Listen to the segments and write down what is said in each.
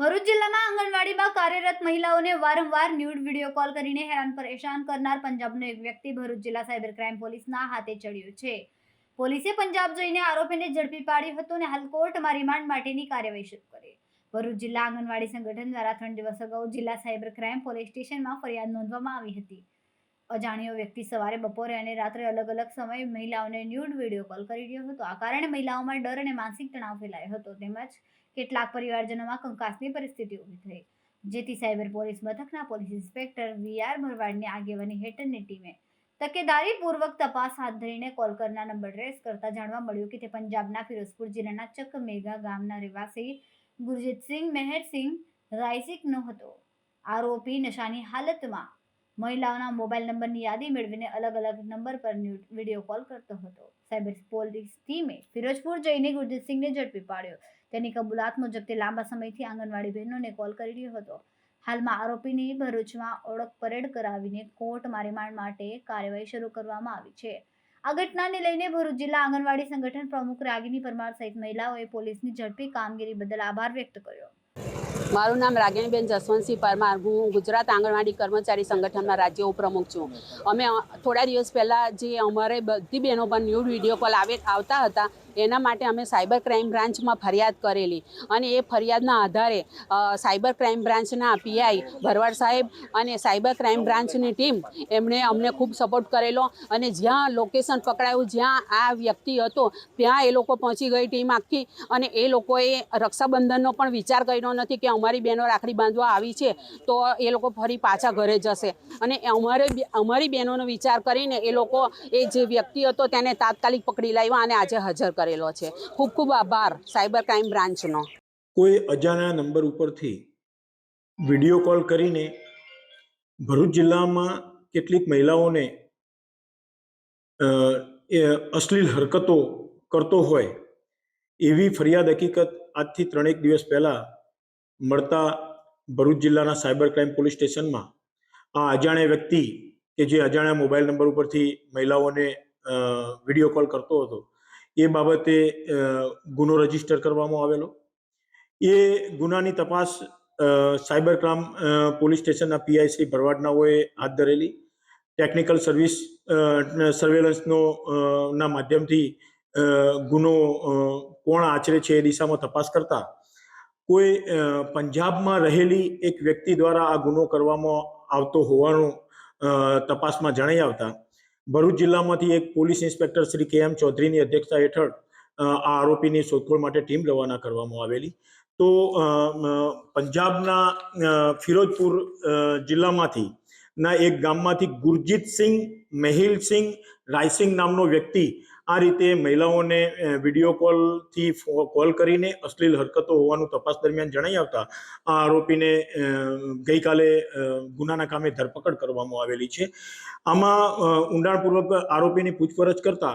ભરૂચ જિલ્લામાં આંગણવાડીમાં કાર્યરત મહિલાઓને વારંવાર ન્યૂડ વીડિયો કોલ કરીને હેરાન પરેશાન કરનાર પંજાબનો એક વ્યક્તિ ભરૂચ જિલ્લા સાયબર ક્રાઇમ પોલીસના હાથે ચડ્યો છે. પોલીસે પંજાબ જઈને આરોપીને ઝડપી પાડ્યો હતો અને હાલ કોર્ટમાં રિમાન્ડ માટેની કાર્યવાહી શરૂ કરી. ભરૂચ જિલ્લા આંગણવાડી સંગઠન દ્વારા ત્રણ દિવસ અગાઉ જિલ્લા સાયબર ક્રાઇમ પોલીસ સ્ટેશનમાં ફરિયાદ નોંધવામાં આવી હતી. અજાણ્યો વ્યક્તિ સવારે, બપોરે અને રાત્રે અલગ અલગ સમયે મહિલાઓને ન્યૂડ વીડિયો કોલ કરી રહ્યો હતો. આ કારણે મહિલાઓમાં ડર અને માનસિક તણાવ ફેલાયો હતો. તેમજ કેટલાક પરિવારજનોમાં કંકાસની પરિસ્થિતિ ઊભી થઈ. જેથી સાયબર પોલીસ મથકના પોલીસ ઇન્સ્પેક્ટર વી આર ભરવાડની આગેવાની હેઠળની ટીમે તકેદારીપૂર્વક તપાસ હાથ ધરીને કોલ કરનાર નંબર ટ્રેસ કરતા જાણવા મળ્યું કે તે પંજાબના ફિરોઝપુર જિલ્લાના ચક મેઘા ગામના રહેવાસી ગુરજીતસિંહ મહેરસિંહ રાયસિકનો હતો. આરોપી નશાની હાલતમાં મહિલાઓના મોબાઈલ નંબરની યાદી મેળવીને અલગ અલગ નંબર પર વીડિયો કોલ કરતો હતો. સાયબર પોલીસ ટીમે ફિરોજપુર જઈને ગુરજીતસિંહને ઝડપી પાડ્યો. તેની કબૂલાત મુજબ તે લાંબા સમયથી આંગણવાડી બહેનોને કોલ કરી રહ્યો હતો. હાલમાં આરોપીની ભરૂચમાં ઓળખ પરેડ કરાવીને કોર્ટ રિમાન્ડ માટે કાર્યવાહી શરૂ કરવામાં આવી છે. આ ઘટનાને લઈને ભરૂચ જિલ્લા આંગણવાડી સંગઠન પ્રમુખ રાગીની પરમાર સહિત મહિલાઓએ પોલીસની ઝડપી કામગીરી બદલ આભાર વ્યક્ત કર્યો. મારું નામ રાગિણીબેન જસવંતસિંહ પરમાર. હું ગુજરાત આંગણવાડી કર્મચારી સંગઠનના રાજ્ય ઉપપ્રમુખ છું. અમે થોડા દિવસ પહેલાં જે અમારે બધી બહેનો પર ન્યૂડ વીડિયો કોલ આવે, આવતા હતા એના માટે અમે સાયબર ક્રાઇમ બ્રાન્ચમાં ફરિયાદ કરેલી. અને એ ફરિયાદના આધારે સાયબર ક્રાઇમ બ્રાન્ચના પીઆઈ ભરવાડ સાહેબ અને સાયબર ક્રાઇમ બ્રાન્ચની ટીમ એમણે અમને ખૂબ સપોર્ટ કરેલો. અને જ્યાં લોકેશન પકડાયું, જ્યાં આ વ્યક્તિ હતો, ત્યાં એ લોકો પહોંચી ગઈ ટીમ આખી. અને એ લોકોએ રક્ષાબંધનનો પણ વિચાર કર્યો નથી કે અમારી બહેનો રાખડી બાંધવા આવી છે, તો એ લોકો ફરી પાછા ઘરે જશે. અને અમારે અમારી બહેનોનો વિચાર કરીને એ લોકો, એ જે વ્યક્તિ હતો તેને તાત્કાલિક પકડી લાવ્યા અને આજે હાજર કરેલો છે. ખૂબ ખૂબ આભાર સાયબર ક્રાઇમ બ્રાન્ચનો. કોઈ અજાણ્યા નંબર ઉપરથી વીડિયો કોલ કરીને ભરૂચ જિલ્લામાં કેટલીક મહિલાઓને અશ્લીલ હરકતો કરતો હોય એવી ફરિયાદ હકીકત આજથી ત્રણેક દિવસ પહેલાં મળતા ભરૂચ જિલ્લાના સાયબર ક્રાઇમ પોલીસ સ્ટેશનમાં. આ અજાણ્યા વ્યક્તિ કે જે અજાણ્યા મોબાઈલ નંબર ઉપરથી મહિલાઓને વીડિયો કોલ કરતો હતો એ બાબતે ગુનો રજિસ્ટર કરવામાં આવેલો. એ ગુનાની તપાસ સાયબર ક્રાઇમ પોલીસ સ્ટેશનના પીઆઈ શ્રી ભરવાડનાઓએ હાથ ધરેલી. ટેકનિકલ સર્વિસ સર્વેલન્સનો ના માધ્યમથી ગુનો કોણ આચરે છે એ દિશામાં તપાસ કરતા, કોઈ પંજાબમાં રહેલી એક વ્યક્તિ દ્વારા આ ગુનો કરવામાં આવતો હોવાનું તપાસમાં જણાઈ આવતા ભરૂચ જિલ્લામાંથી એક પોલીસ ઇન્સ્પેક્ટર શ્રી કે એમ ચૌધરીની અધ્યક્ષતા હેઠળ આ આરોપીની શોધખોળ માટે ટીમ રવાના કરવામાં આવેલી. તો પંજાબના ફિરોજપુર જિલ્લામાંથી ના એક ગામમાંથી ગુરજીતસિંહ મેહિલસિંહ રાયસિંગ નામનો વ્યક્તિ આ રીતે મહિલાઓને વીડિયો કોલથી કોલ કરીને અશ્લીલ હરકતો હોવાનું તપાસ દરમિયાન જણાઈ આવતા આ આરોપીને ગઈકાલે ગુનાના કામે ધરપકડ કરવામાં આવેલી છે. આમાં ઊંડાણપૂર્વક આરોપીની પૂછપરછ કરતા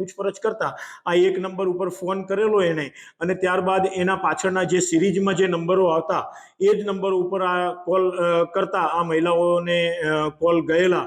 પૂછપરછ કરતા આ એક નંબર ઉપર ફોન કરેલો એને અને ત્યારબાદ એના પાછળના જે સિરીઝમાં જે નંબરો આવતા, એ જ નંબર ઉપર આ કોલ કરતા આ મહિલાઓને કોલ ગયેલા.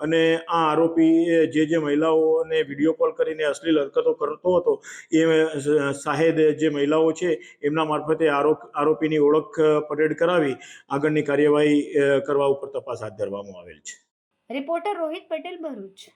અને આ આરોપી જે જે મહિલાઓને વીડિયો કોલ કરીને અશ્લીલ હરકતો કરતો હતો, એ શાહેદ જે મહિલાઓ છે, એમના મારફતે આરોપ આરોપીની ઓળખ પરેડ કરાવી, આગળની કાર્યવાહી કરવા ઉપર તપાસ હાથ ધરવામાં આવેલ છે. રિપોર્ટર રોહિત પટેલ, ભરૂચ.